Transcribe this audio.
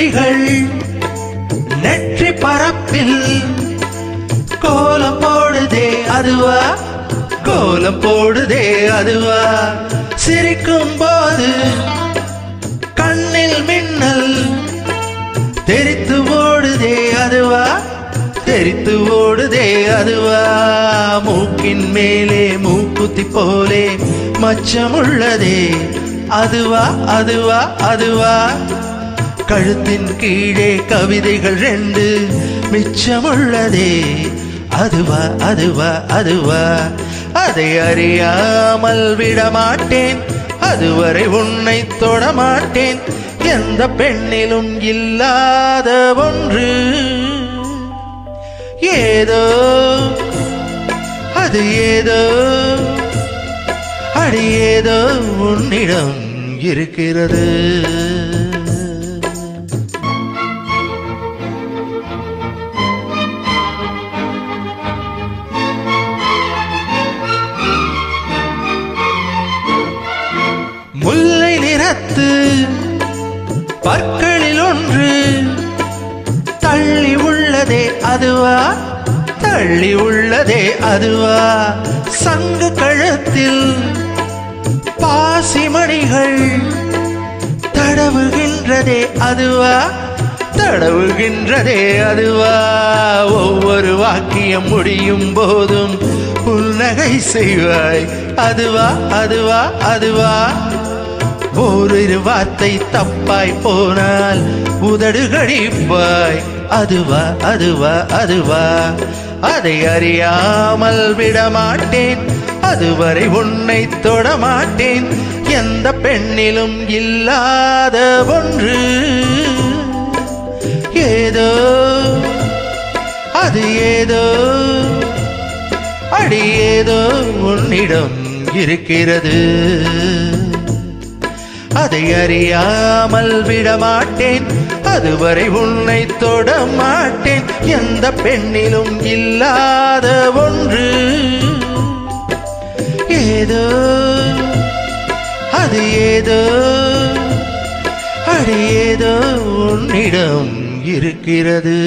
கூந்தல் நெற்றி பரப்பில் கோலம் போடுதே அதுவா? கோலம் போடுதே அதுவா? சிரிக்கும் போது கண்ணில் மின்னல் தெரித்து ஓடுதே அதுவா? தெரித்து ஓடுதே அதுவா? மூக்கின் மேலே மூக்குத்தி போலே மச்சமுள்ளதே அதுவா அதுவா அதுவா? கழுத்தின் கீழே கவிதைகள் ரெண்டு. மிச்சமுள்ளதே அதுவா அதுவா அதுவா. அதை அறியாமல் விடமாட்டேன். அதுவரை உன்னை தொடமாட்டேன். எந்த பெண்ணிலும் இல்லாத ஒன்று. ஏதோ அது ஏதோ அடி ஏதோ உன்னிடம் இருக்கிறது. முல்லை நிறத்து பற்களில் ஒன்று. தள்ளி உள்ளதே அதுவா? தள்ளி உள்ளதே அதுவா? சங்கு கழுத்தில் பாசிமணிகள் தடவுகின்றதே அதுவா? தடவுகின்றதே அதுவா? ஒவ்வொரு வாக்கியம் முடியும் போதும் புன்னகை செய்வாய். அதுவா அதுவா அதுவா? ஓரிரு வார்த்தை தப்பாய் போனால் உதடு கழிப்பாய் அதுவா அதுவா அதுவா. அதை அறியாமல் விடமாட்டேன். அதுவரை உன்னை தொடமாட்டேன். எந்த பெண்ணிலும் இல்லாத ஒன்று. ஏதோ அது ஏதோ அடி ஏதோ உன்னிடம் இருக்கிறது. அதை அறியாமல் விடமாட்டேன். அதுவரை உன்னை தொட மாட்டேன். எந்த பெண்ணிலும் இல்லாத ஒன்று. ஏதோ அது ஏதோ அடி ஏதோ உன்னிடம் இருக்கிறது.